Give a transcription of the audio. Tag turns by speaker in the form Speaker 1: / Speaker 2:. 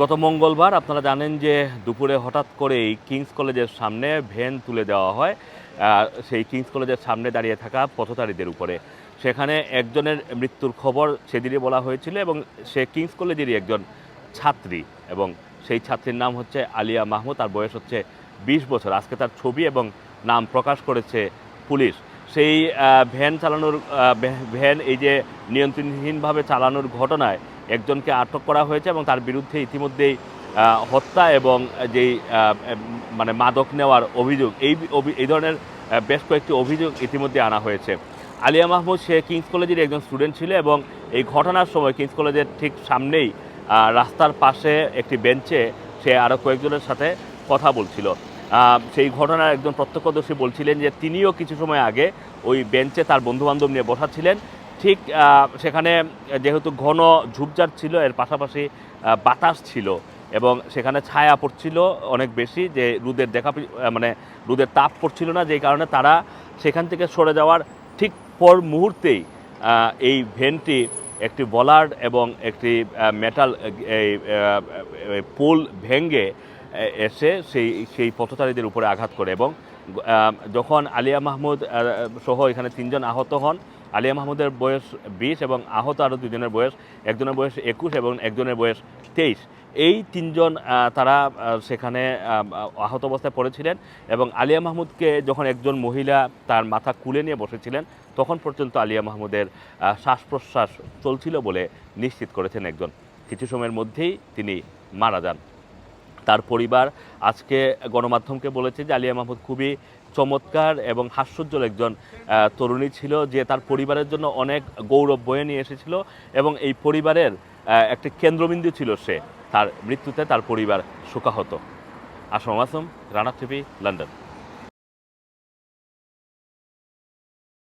Speaker 1: গত মঙ্গলবার আপনারা জানেন যে দুপুরে হঠাৎ করেই কিংস কলেজের সামনে ভ্যান তুলে দেওয়া হয় সেই কিংস কলেজের সামনে দাঁড়িয়ে থাকা পথচারীদের উপরে। সেখানে একজনের মৃত্যুর খবর সেদিনই বলা হয়েছিল এবং সে কিংস কলেজেরই একজন ছাত্রী এবং সেই ছাত্রীর নাম হচ্ছে আলিয়া মাহমুদ, তার বয়স হচ্ছে বিশ বছর। আজকে তার ছবি এবং নাম প্রকাশ করেছে পুলিশ। সেই ভ্যান চালানোর ভ্যান এই যে নিয়ন্ত্রণহীনভাবে চালানোর ঘটনায় একজনকে আটক করা হয়েছে এবং তার বিরুদ্ধে ইতিমধ্যেই হত্যা এবং যেই মানে মাদক নেওয়ার অভিযোগ, এই এই ধরনের বেশ কয়েকটি অভিযোগ ইতিমধ্যে আনা হয়েছে। আলিয়া মাহমুদ, সে কিংস কলেজের একজন স্টুডেন্ট ছিল এবং এই ঘটনার সময় কিংস কলেজের ঠিক সামনেই রাস্তার পাশে একটি বেঞ্চে সে আরও কয়েকজনের সাথে কথা বলছিল। সেই ঘটনার একজন প্রত্যক্ষদর্শী বলছিলেন যে তিনিও কিছু সময় আগে ওই বেঞ্চে তার বন্ধুবান্ধব নিয়ে বসা ছিলেন ঠিক সেখানে যেহেতু ঘন ঝুপঝাড় ছিল, এর পাশাপাশি বাতাস ছিল এবং সেখানে ছায়া পড়ছিল অনেক বেশি যে রুদের দেখা মানে রুদের তাপ পড়ছিল না, যেই কারণে তারা সেখান থেকে সরে যাওয়ার ঠিক পর মুহূর্তেই এই ভেনটি একটি বলার্ড এবং একটি মেটাল এই পোল ভেঙ্গে এসে সেই সেই পথচারীদের উপরে আঘাত করে এবং যখন আলিয়া মাহমুদ সহ এখানে তিনজন আহত হন, আলিয়া মাহমুদের বয়স বিশ এবং আহত আরও দুজনের বয়স, একজনের বয়স একুশ এবং একজনের বয়স তেইশ। এই তিনজন তারা সেখানে আহত অবস্থায় পড়েছিলেন এবং আলিয়া মাহমুদকে যখন একজন মহিলা তার মাথা কুলে নিয়ে বসেছিলেন, তখন পর্যন্ত আলিয়া মাহমুদের শ্বাস প্রশ্বাস চলছিল বলে নিশ্চিত করেছেন একজন। কিছু সময়ের মধ্যেই তিনি মারা যান। তার পরিবার আজকে গণমাধ্যমকে বলেছে যে আলিয়া মাহমুদ খুবই চমৎকার এবং হাস্যজ্জ্বল একজন তরুণী ছিল যে তার পরিবারের জন্য অনেক গৌরব বয়ে নিয়ে এসেছিল এবং এই পরিবারের একটি কেন্দ্রবিন্দু ছিল সে। তার মৃত্যুতে তার পরিবার শোকাহত। Assam Assam Rana TV, London.